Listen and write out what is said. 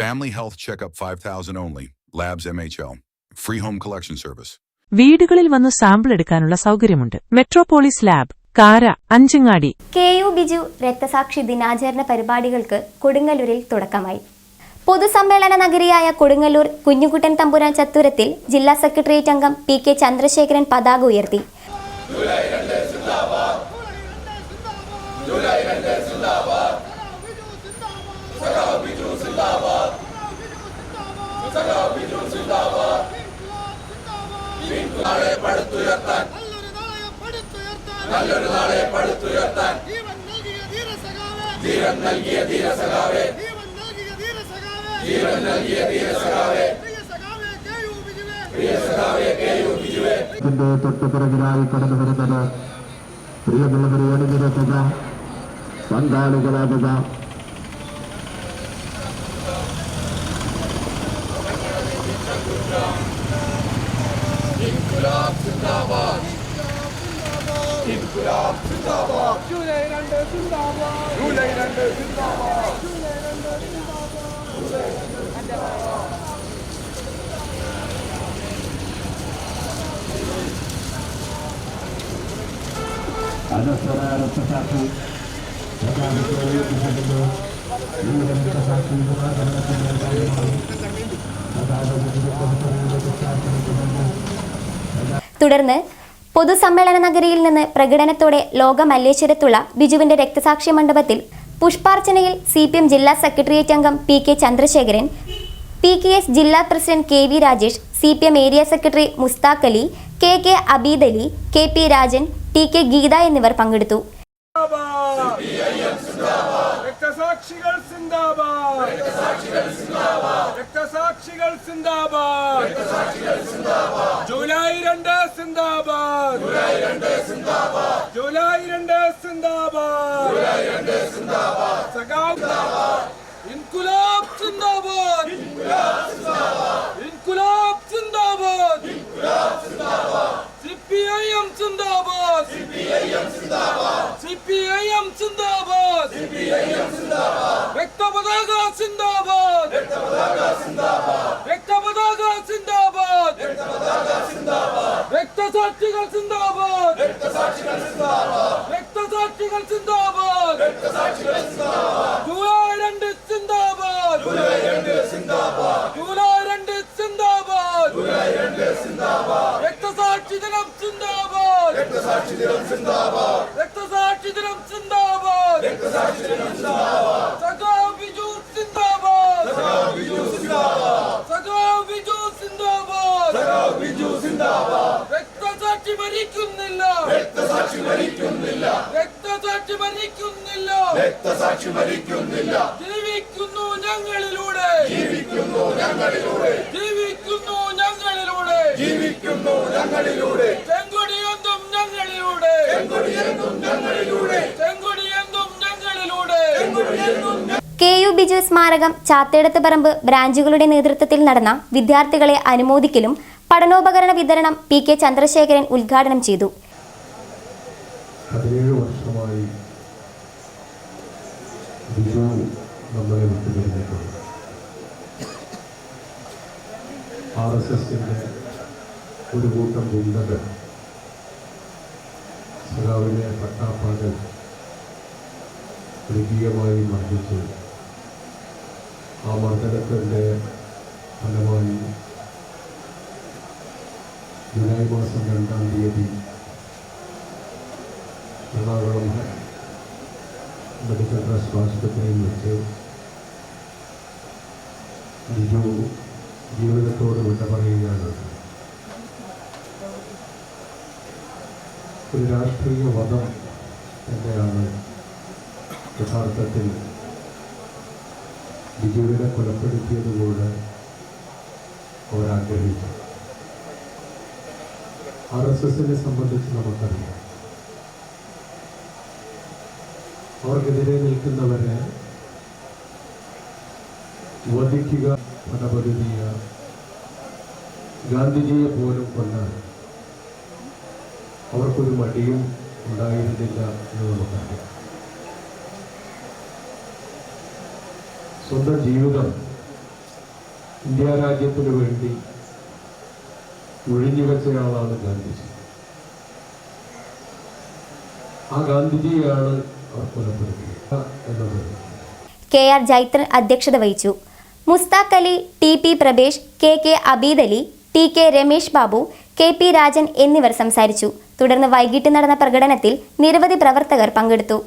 Family health checkup 5000 only. Labs MHL. Free home collection service വീടുകളിൽ വന്ന് sample എടുക്കാനുള്ള സൗകര്യമുണ്ട്. മെട്രോപോളിസ് ലാബ് കാര അഞ്ചങ്ങാടി. കെ യു ബിജു രക്തസാക്ഷി ദിനാചരണ പരിപാടികൾക്ക് കൊടുങ്ങല്ലൂരിൽ തുടക്കമായി. പൊതുസമ്മേളന നഗരിയായ കൊടുങ്ങല്ലൂർ കുഞ്ഞുകുട്ടൻ തമ്പുരാൻ ചത്തുരത്തിൽ ജില്ലാ സെക്രട്ടേറിയറ്റ് അംഗം പി കെ ചന്ദ്രശേഖരൻ പതാക ഉയർത്തി. உயர்த்தான் நல்லொரு நாளை படுத்துயர்த்தான் ஜீவன் நல்கிய தீர சகாவே ஜீவன் நல்கிய பங்காளிகளாகதான் തൊട്ടുപിറകിലായി രണ്ട് സിന്ദാബാദ് ജൂലൈ രണ്ട് സിന്ദാബാദ് ജൂലൈ രണ്ട് സിന്ദാബാദ് ജൂലൈ രണ്ട് സിന്ദാബാദ് അനശ്വര രക്തസാക്ഷി ഉയർത്തിക്കൊണ്ടുവന്നു. ഈ രക്തസാക്ഷി തുടർന്ന് പൊതുസമ്മേളന നഗരിയിൽ നിന്ന് പ്രകടനത്തോടെ ലോക മല്ലേശ്വരത്തുള്ള ബിജുവിന്റെ രക്തസാക്ഷി മണ്ഡപത്തിൽ പുഷ്പാർച്ചനയിൽ സി പി എം ജില്ലാ സെക്രട്ടേറിയറ്റ് അംഗം P K Chandrasekharan P K S ജില്ലാ president K V Rajesh C P M area secretary Mustaq Ali K K Abid Ali K P Rajan T K Geetha എന്നിവർ പങ്കെടുത്തു. രക്തസാക്ഷികൾ സിന്ദാബാദ്. രക്തസാക്ഷികൾ സിന്ദാബാദ്. July രണ്ട് സിന്ദാബാദ്. July രണ്ട് സിന്ദാബാദ്. സഖാവ് ഇൻകുലാബ് സിന്ദാബാദ്. ഇൻകുലാബ് സിന്ദാബാദ്. സി പി ഐ എം സിന്ദാബാദ് സി പി ഐ എം സിന്ദാബാദ് രക്തപതാക സിന്ദാബാദ് രക്തപതാക സിന്ദാബാദ് രക്തസാക്ഷികൾ സിന്ദാബാദ് രക്തസാക്ഷികൾ സിന്ദാബാദ് ജൂലൈ രണ്ട് സിന്ദാബാദ് ജൂലൈ രണ്ട് സിന്ദാബാദ് രക്തസാക്ഷി ദിനം സിന്ദാബാദ് രക്തസാക്ഷി ദിനം സിന്ദാബാദ് രക്തസാക്ഷി ദിനം സിന്ദാബാദ് രക്തസാക്ഷി ദിനം സിന്ദാബാദ് സഖാവ് ബിജു സിന്ദാബാദ് സഖാവ് ബിജു സിന്ദാബാദ് സഖാവ് ബിജു സിന്ദാബാദ് സഖാവ് ബിജു സിന്ദാബാദ് രക്തസാക്ഷി മരിക്കുന്നില്ല. രക്തസാക്ഷി മരിക്കുന്നില്ല. രക്തസാക്ഷി മരിക്കുന്നില്ല. രക്തസാക്ഷി മരിക്കുന്നില്ല ബിജു സ്മാരകം ചാത്തേടത്ത് പറമ്പ് ബ്രാഞ്ചുകളുടെ നേതൃത്വത്തിൽ നടന്ന വിദ്യാർത്ഥികളെ അനുമോദിക്കലും പഠനോപകരണ വിതരണം പി കെ ചന്ദ്രശേഖരൻ ഉദ്ഘാടനം ചെയ്തു. ഒരു കൂട്ടം ഗുണ്ടകൾ സഖാവിനെ മൃഗീയമായി മർദ്ദിച്ചു. ആ മർദ്ദനത്തിന്റെ ഫലമായി ജൂലൈ മാസം രണ്ടാം തീയതി എറണാകുളം മെഡിക്കൽ ട്രസ്റ്റ് ആശുപത്രിയിൽ വെച്ച് ബിജു ജീവിതത്തോട് വിട്ട പറയുകയാണ്. ഒരു രാഷ്ട്രീയ വധം തന്നെയാണ് യഥാർത്ഥത്തിൽ ബിജുവിനെ കൊലപ്പെടുത്തിയതുകൊണ്ട് അവരാഗ്രഹിച്ചു ആർ എസ് എസിനെ സംബന്ധിച്ച് നമുക്കറിയാം. അവർക്കെതിരെ നിൽക്കുന്നവരെ വധിക്കുക ഫലപദ്ധതിയ ഗാന്ധിജിയെ പോലും കൊല്ലാൻ അവർക്കൊരു മടിയും ഉണ്ടായിരുന്നില്ല എന്ന് നമുക്കറിയാം. സ്വന്തം ജീവിതം ഇന്ത്യ രാജ്യത്തിന് വേണ്ടി ഒഴിഞ്ഞു വെച്ചയാളാണ് ഗാന്ധിജി. ആ ഗാന്ധിജിയാണ് അവർ കൊലപ്പെടുത്തിയത് കെ ആർ ജൈത്രൻ അധ്യക്ഷത വഹിച്ചു. Mustaq Ali T P Prabhesh K K Abid Ali T K Ramesh Babu K P Rajan എന്നിവർ സംസാരിച്ചു. തുടർന്ന് വൈകിട്ട് നടന്ന പ്രകടനത്തിൽ നിരവധി പ്രവർത്തകർ പങ്കെടുത്തു.